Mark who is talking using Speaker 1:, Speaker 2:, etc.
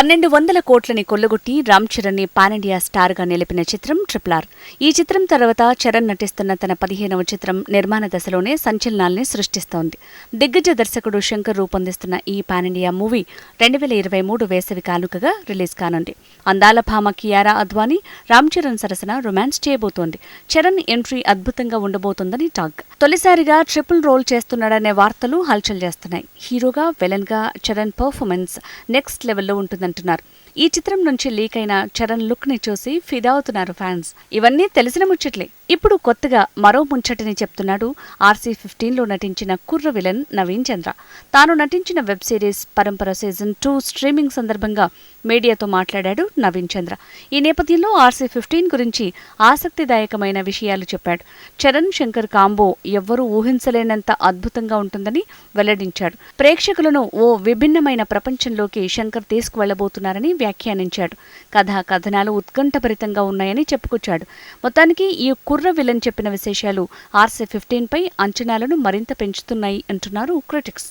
Speaker 1: పన్నెండు వందల కోట్లని కొల్లగొట్టి రామ్ చరణ్ని స్టార్గా నిలిపిన చిత్రం ట్రిపుల్ ఆర్. ఈ చిత్రం తర్వాత చరణ్ నటిస్తున్న తన పదిహేనవ చిత్రం నిర్మాణ దశలోనే సంచలనాల్ని సృష్టిస్తోంది. దిగ్గజ దర్శకుడు శంకర్ రూపొందిస్తున్న ఈ పానిండియా మూవీ రెండు వేల ఇరవై మూడు వేసవి కానుకగా రిలీజ్ కానుంది. అందాల భామ కియారా అద్వానీ రామ్ చరణ్ సరసన రొమాన్స్ చేయబోతోంది. చరణ్ ఎంట్రీ అద్భుతంగా ఉండబోతోందని టాక్. తొలిసారిగా ట్రిపుల్ రోల్ చేస్తున్నాడనే వార్తలు హల్చల్ చేస్తున్నాయి. హీరోగా విలన్గా చరణ్ పర్ఫార్మెన్స్ నెక్స్ట్ లెవెల్లో అంటున్నారు. ఈ చిత్రం నుంచి లీక్ అయిన చరణ్ లుక్ని చూసి ఫిదా అవుతున్నారు ఫ్యాన్స్. ఇవన్నీ తెలిసిన ముచ్చట్లే. ఇప్పుడు కొత్తగా మరో ముంచటిని చెప్తున్నాడు ఆర్సీ ఫిఫ్టీన్లో నటించిన కుర్ర విలన్ నవీన్ చంద్ర. తాను నటించిన web series Parampara season two streaming సందర్భంగా మీడియాతో మాట్లాడాడు నవీన్ చంద్ర. ఈ నేపథ్యంలో ఆర్సీ ఫిఫ్టీన్ గురించి ఆసక్తిదాయకమైన విషయాలు చెప్పాడు. చరణ్ శంకర్ కాంబో ఎవ్వరూ ఊహించలేనంత అద్భుతంగా ఉంటుందని వెల్లడించాడు. ప్రేక్షకులను ఓ విభిన్నమైన ప్రపంచంలోకి శంకర్ తీసుకువెళ్ళబోతున్నారని వ్యాఖ్యానించాడు. కథ కథనాలు ఉత్కంఠభరితంగా ఉన్నాయని చెప్పుకొచ్చాడు. మొత్తానికి ఈ కుర్ర విలన్ చెప్పిన విశేషాలు ఆర్సీ ఫిఫ్టీన్ పై అంచనాలను మరింత పెంచుతున్నాయి అంటున్నారు క్రిటిక్స్.